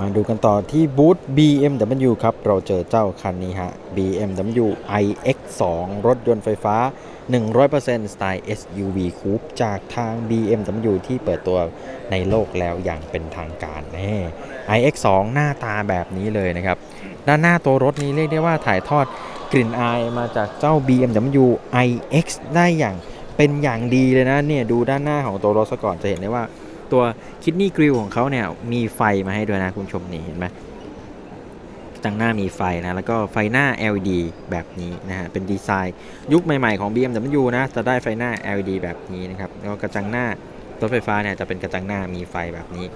มาดูกันต่อที่บูธ BMW ครับ เราเจอเจ้าคันนี้ฮะ BMW iX2 รถยนต์ไฟฟ้า 100%สไตล์ SUV Coupe จากทาง BMW ที่เปิดตัวในโลกแล้วอย่างเป็นทางการแน่ iX2 หน้าตาแบบนี้เลยนะครับ ด้านหน้าตัวรถนี้เรียกได้ว่าถ่ายทอดกลิ่นอายมาจากเจ้า BMW iX ได้อย่างเป็นอย่างดีเลยนะเนี่ยดูด้านหน้าของตัวรถซะก่อนจะเห็นได้ว่า ตัวคิดนี่กริลของเขาเนี่ยมีไฟมาให้ด้วยนะคุณชมนี่เห็นไหมจังหน้ามีไฟนะแล้วก็ไฟหน้า LED แบบนี้นะฮะเป็นดีไซน์ยุคใหม่ๆของ BMW นะจะได้ไฟหน้า LED แบบนี้นะครับแล้วกระจังหน้ารถไฟฟ้าเนี่ยจะเป็นกระจังหน้ามีไฟแบบนี้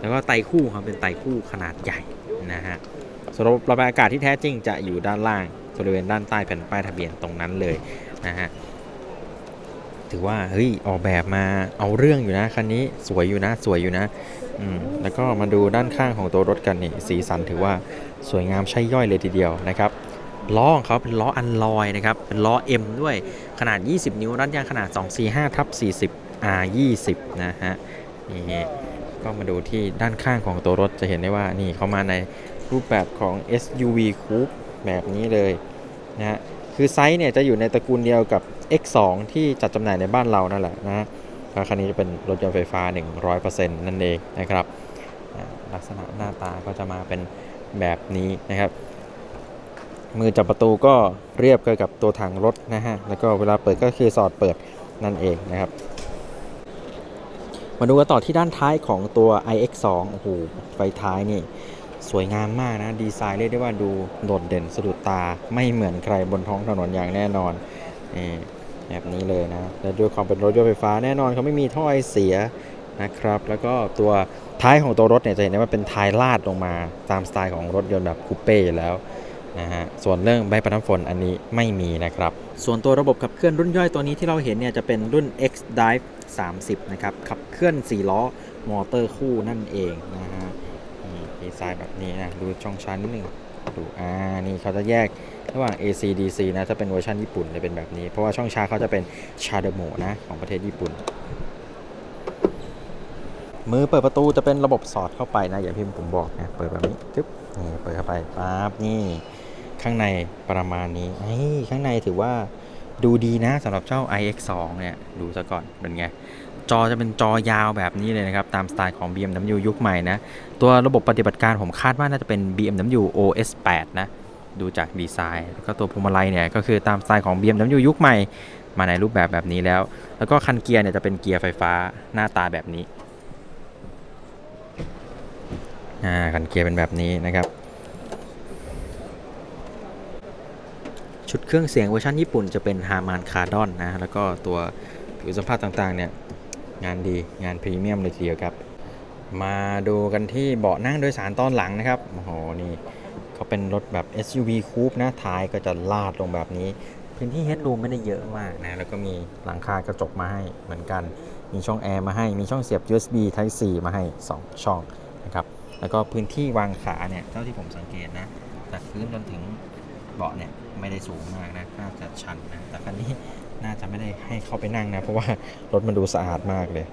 แล้วก็ไตคู่ครับเป็นไตคู่ขนาดใหญ่นะฮะสำหรับระบายอากาศที่แท้จริงจะอยู่ด้านล่างบริเวณด้านใต้แผ่นป้ายทะเบียนตรงนั้นเลยนะฮะ ถือว่าเฮ้ยออกแบบมาเอาเรื่องอยู่นะคันนี้สวยอยู่นะสวยอยู่นะอืมแล้วก็มาดูด้านข้างของตัวรถกันนี่สีสันถือว่าสวยงามใช่ย่อยเลยทีเดียวนะครับล้อของเขาเป็นล้ออันลอยนะครับเป็นล้อ M ด้วยขนาด 20 นิ้วรัดยางขนาด 245ทับ40 R 20นะฮะนี่ก็มาดูที่ด้านข้างของตัวรถจะเห็นได้ว่านี่เขามาในรูปแบบของ SUV Coupe แบบนี้เลยนะฮะ คือไซส์เนี่ยจะอยู่ในตระกูลเดียวกับ X2 ที่จัดจำหน่ายในบ้านเรานั่นแหละนะแล้วคันนี้จะเป็นรถยนต์ไฟฟ้า 100%นั่นเองนะครับลักษณะหน้าตาก็จะมาเป็นแบบนี้นะครับ มือจับประตูก็เรียบกับตัวถังรถนะฮะ แล้วก็เวลาเปิดก็คือสอดเปิดนั่นเองนะครับ มาดูกันต่อที่ด้านท้ายของตัว iX2 โอ้โหไฟท้ายนี่ สวยงามมากนะ ดีไซน์เรียกได้ว่าดูโดดเด่นสะดุดตาไม่เหมือนใครบนท้องถนนอย่างแน่นอนนี่แบบนี้เลยนะ และด้วยความเป็นรถยนต์ไฟฟ้าแน่นอนเขาไม่มีท่อไอเสียนะครับ แล้วก็ตัวท้ายของตัวรถเนี่ยจะเห็นได้ว่าเป็นท้ายลาดลงมาตามสไตล์ของรถยนต์แบบคูเป้อยู่แล้วนะฮะส่วนเรื่องใบพัดน้ำฝนอันนี้ไม่มีนะครับ ส่วนตัวระบบขับเคลื่อนรุ่นย่อยตัวนี้ที่เราเห็นเนี่ยจะเป็นรุ่น X Drive 30 นะครับ ขับเคลื่อน 4 ล้อมอเตอร์คู่นั่นเองนะฮะ ดีไซน์แบบนี้นะ ดูช่องชั้นนิดนึงดูอ่านี่เขาจะแยกระหว่าง AC DC นะจะเป็นเวอร์ชันญี่ปุ่นจะเป็นแบบนี้ เพราะว่าช่องชาร์เขาจะเป็นชาเดโมนะของประเทศญี่ปุ่น มือเปิดประตูจะเป็นระบบสอดเข้าไปนะ อย่างที่ผมบอกนะเปิดแบบนี้ทึบนี่เปิดเข้าไปปั๊บนี่ข้างในประมาณนี้เฮ้ข้างในถือว่าดูดีนะสำหรับเจ้า iX2 เนี่ยดูซะก่อนเป็นไง จอจะเป็นจอยาวแบบนี้เลยนะครับ ตามสไตล์ของ BMW ยุคใหม่นะ ตัวระบบปฏิบัติการผมคาดว่าน่าจะเป็น BMW OS 8 นะ ดูจากดีไซน์ แล้วก็ตัวพวงมาลัยเนี่ย ก็คือตามสไตล์ของ BMW ยุคใหม่ มาในรูปแบบแบบนี้แล้ว แล้วก็คันเกียร์เนี่ยจะเป็นเกียร์ไฟฟ้าหน้าตาแบบนี้อ่าคันเกียร์เป็นแบบนี้นะครับชุดเครื่องเสียงเวอร์ชันญี่ปุ่นจะเป็นฮามานคาร์ดอนนะ แล้วก็ตัวผิวสัมผัสต่างๆเนี่ย งานดีงานพรีเมียมเลยทีเดียวครับ มาดูกันที่เบาะนั่งโดยสารตอนหลังนะครับโอ้โหนี่เขาเป็นรถแบบ SUV Coupe นะท้ายก็จะลาดลงแบบนี้ พื้นที่ headroom ไม่ได้เยอะมากนะแล้วก็มีหลังคากระจกมาให้เหมือนกัน มีช่องแอร์มาให้มีช่องเสียบ USB Type C มาให้ 2 ช่องนะครับแล้วก็พื้นที่วางขาเนี่ยเท่าที่ผมสังเกตนะจากพื้นจนถึงเบาะเนี่ยไม่ได้สูงมากนะน่าจะชันนะแต่คันนี้น่าจะไม่ได้ให้เข้าไปนั่งนะ เพราะว่ารถมันดูสะอาดมากเลย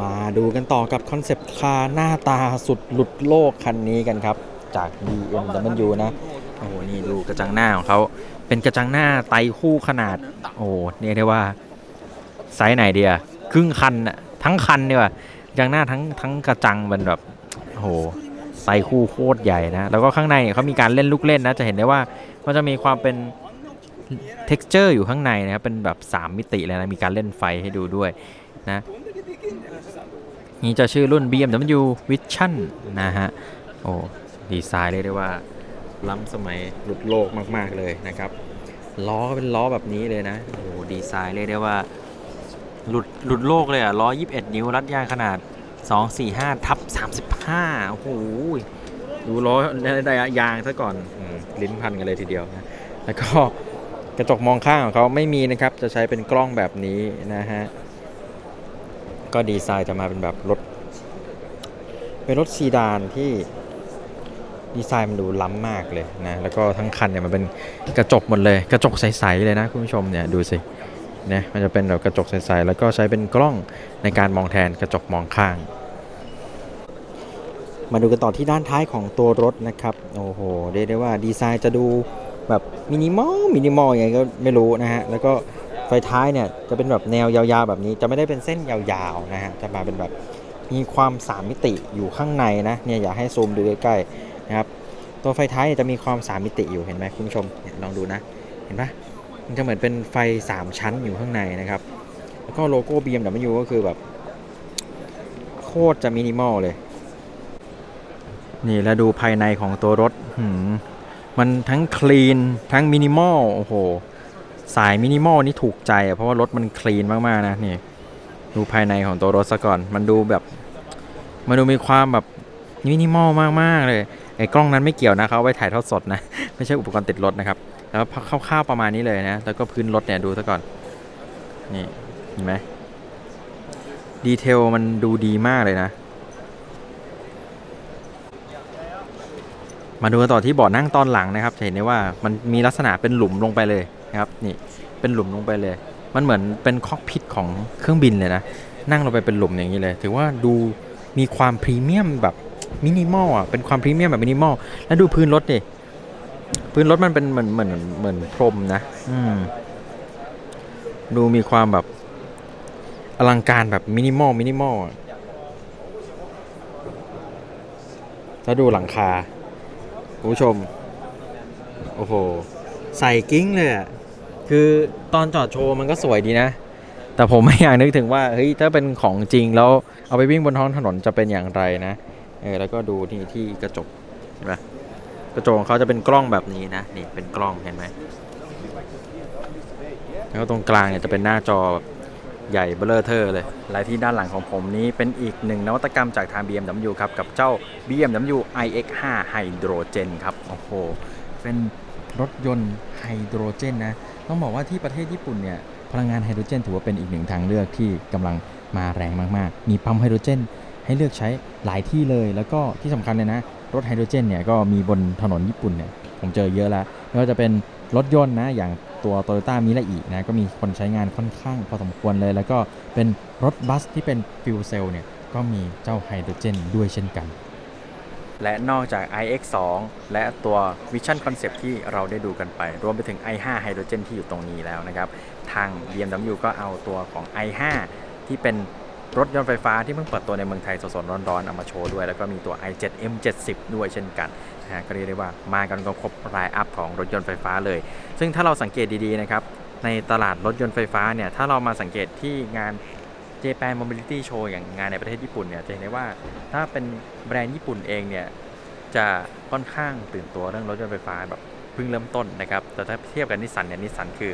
มาดูกันต่อกับคอนเซปต์คาร์หน้าตาสุดหลุดโลกคันนี้กันครับ จาก BMW นะ โอ้โห นี่ดูกระจังหน้าของเขา เป็นกระจังหน้าไตคู่ขนาด โอ้เรียกได้ว่าไซส์ไหนเดียครึ่งคันอะทั้งคันเนี่ยว่ะกระจังหน้าทั้งทั้งกระจังมันแบบโอ้โหไซส์คู่โคตรใหญ่นะ แล้วก็ข้างในเนี่ยเขามีการเล่นลูกเล่นนะ จะเห็นได้ว่ามันจะมีความเป็น t e x t อร์อยู่ข้างในนะครับ เป็นแบบ 3 มิติเลยนะ มีการเล่นไฟให้ดูด้วยนะ นี่จะชื่อรุ่น BMW Vision นะฮะ โอ้ ดีไซน์เรียกได้ว่า ล้ำสมัยหลุดโลกมาก ๆ เลยนะครับ ล้อเป็นล้อแบบนี้เลยนะ โอ้ดีไซน์เรียกได้ว่า หลุดหลุดโลกเลยอะล้อ 21 นิ้ว รัดยางขนาด 245ทับ35 โอ้โหดูล้อได้ยางซะก่อนอลิ้นพันกันเลยทีเดียวนะแล้วก็ กระจกมองข้างของเขาไม่มีนะครับ จะใช้เป็นกล้องแบบนี้นะฮะ ก็ดีไซน์จะมาเป็นแบบรถ เป็นรถซีดานที่ดีไซน์มันดูล้ำมากเลยนะ แล้วก็ทั้งคันเนี่ยมันเป็นกระจกหมดเลย กระจกใสๆเลยนะคุณผู้ชมเนี่ยดูสิเนี่ยมันจะเป็นแบบกระจกใสๆแล้วก็ใช้เป็นกล้องในการมองแทนกระจกมองข้าง มาดูกันต่อที่ด้านท้ายของตัวรถนะครับ โอ้โหเรียกได้ว่าดีไซน์จะดู แบบมินิมอลมินิมอลยังไงก็ไม่รู้นะฮะ แล้วก็ไฟท้ายเนี่ยจะเป็นแบบแนวยาวๆแบบนี้ จะไม่ได้เป็นเส้นยาวๆนะฮะ จะมาเป็นแบบมีความสามมิติอยู่ข้างในนะ เนี่ยอยากให้ซูมดูใกล้ๆนะครับ ตัวไฟท้ายจะมีความสามมิติอยู่เห็นไหมคุณผู้ชมลองดูนะ เห็นปะมันจะเหมือนเป็นไฟ 3 ชั้นอยู่ข้างในนะครับ แล้วก็โลโก้ BMW ก็คือแบบโคตรจะมินิมอลเลย นี่แล้วดูภายในของตัวรถหืม มันทั้งคลีนทั้งมินิมอลโอ้โห สายมินิมอลนี่ถูกใจอะเพราะว่ารถมันคลีนมากๆนะนี่ดูภายในของตัวรถซะก่อน มันดูแบบ มันดูมีความแบบมินิมอลมากๆเลยไอ้กล้องนั้นไม่เกี่ยวนะเขาเอาไว้ถ่ายทอดสดนะ ไม่ใช่อุปกรณ์ติดรถนะครับ แล้วคร่าวๆประมาณนี้เลยนะ แล้วก็พื้นรถเนี่ยดูซะก่อน นี่เห็นไหมดีเทลมันดูดีมากเลยนะ มาดูต่อที่เบาะนั่งตอนหลังนะครับจะเห็นได้ว่ามันมีลักษณะเป็นหลุมลงไปเลยนะครับนี่เป็นหลุมลงไปเลย มันเหมือนเป็นคอกพิทของเครื่องบินเลยนะนั่งลงไปเป็นหลุมอย่างนี้เลย ถือว่าดูมีความพรีเมียมแบบมินิมอลอะเป็นความพรีเมียมแบบมินิมอลแล้วดูพื้นรถดิพื้นรถมันเป็นเหมือนเหมือนเหมือนพรมนะ อืมดูมีความแบบอลังการแบบมินิมอลมินิมอลแล้วดูหลังคา คุณผู้ชม โอ้โห ใส่กิ้งเลยอะคือตอนจอดโชว์มันก็สวยดีนะ แต่ผมไม่อยากนึกถึงว่า เฮ้ย ถ้าเป็นของจริงแล้วเอาไปวิ่งบนท้องถนนจะเป็นอย่างไรนะ เออ แล้วก็ดูที่ที่กระจกเห็นไหมกระจกของเขาจะเป็นกล้องแบบนี้นะ นี่เป็นกล้องเห็นไหม แล้วตรงกลางเนี่ยจะเป็นหน้าจอแบบ ใหญ่เบลอเทอร์เลย และที่ด้านหลังของผมนี้เป็นอีกหนึ่งนวัตกรรมจากทาง BMW ครับ กับเจ้า BMW iX5 Hydrogen ครับ โอ้โห เป็นรถยนต์ไฮโดรเจนนะ ต้องบอกว่าที่ประเทศญี่ปุ่นเนี่ย พลังงานไฮโดรเจนถือว่าเป็นอีกหนึ่งทางเลือกที่กำลังมาแรงมาก ๆ มีปั๊มไฮโดรเจนให้เลือกใช้หลายที่เลย แล้วก็ที่สำคัญเลยนะ รถไฮโดรเจนเนี่ยก็มีบนถนนญี่ปุ่นเนี่ยผมเจอเยอะแล้วไม่ว่าจะเป็นรถยนต์นะอย่าง ตัว Toyota m i r a i นะก็มีคนใช้งานค่อนข้างพอสมควรเลย แล้วก็เป็นรถบัสที่เป็นฟิวเซลเนี่ยก็มีเจ้าไฮโดรเจนด้วยเช่นกัน และนอกจาก iX2 และตัว Vision Concept ที่เราได้ดูกันไป รวมไปถึง i5 Hydrogen ที่อยู่ตรงนี้แล้วนะครับ ทาง BMW ก็เอาตัวของ i5 ที่เป็น รถยนต์ไฟฟ้าที่เพิ่งเปิดตัวในเมืองไทยสดๆร้อนๆเอามาโชว์ด้วย แล้วก็มีตัว i7 M70 ด้วยเช่นกันนะฮะก็เรียกได้ว่ามากันก็ครบรายอัพของรถยนต์ไฟฟ้าเลย ซึ่งถ้าเราสังเกตดีๆนะครับในตลาดรถยนต์ไฟฟ้าเนี่ยถ้าเรามาสังเกตที่งาน Japan Mobility Show อย่างงานในประเทศญี่ปุ่นเนี่ยจะเห็นได้ว่าถ้าเป็นแบรนด์ญี่ปุ่นเองเนี่ยจะค่อนข้างตื่นตัวเรื่องรถยนต์ไฟฟ้าแบบเพิ่งเริ่มต้นนะครับแต่ถ้าเทียบกับนิสสันเนี่ยนิสสันคือ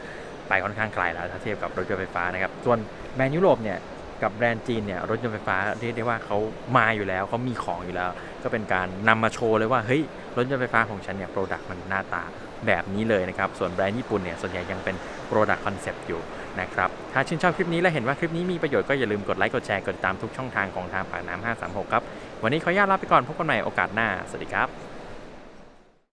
ไปค่อนข้างไกลแล้วถ้าเทียบกับรถยนต์ไฟฟ้านะครับส่วนแบรนด์ยุโรปเนี่ย กับแบรนด์จีนเนี่ยรถยนต์ไฟฟ้าเรียกได้ว่าเขามาอยู่แล้วเขามีของอยู่แล้ว ก็เป็นการนำมาโชว์เลยว่าเฮ้ยรถยนต์ไฟฟ้าของฉันเนี่ยโปรดักต์มันหน้าตาแบบนี้เลยนะครับ ส่วนแบรนด์ญี่ปุ่นเนี่ยส่วนใหญ่ยังเป็นโปรดักต์คอนเซปต์อยู่นะครับ ถ้าชื่นชอบคลิปนี้และเห็นว่าคลิปนี้มีประโยชน์ก็อย่าลืมกดไลค์กดแชร์กดติดตามทุกช่องทางของทางปากน้ำ536 ครับ วันนี้ขออนุญาตลาไปก่อนพบกันใหม่โอกาสหน้า สวัสดีครับ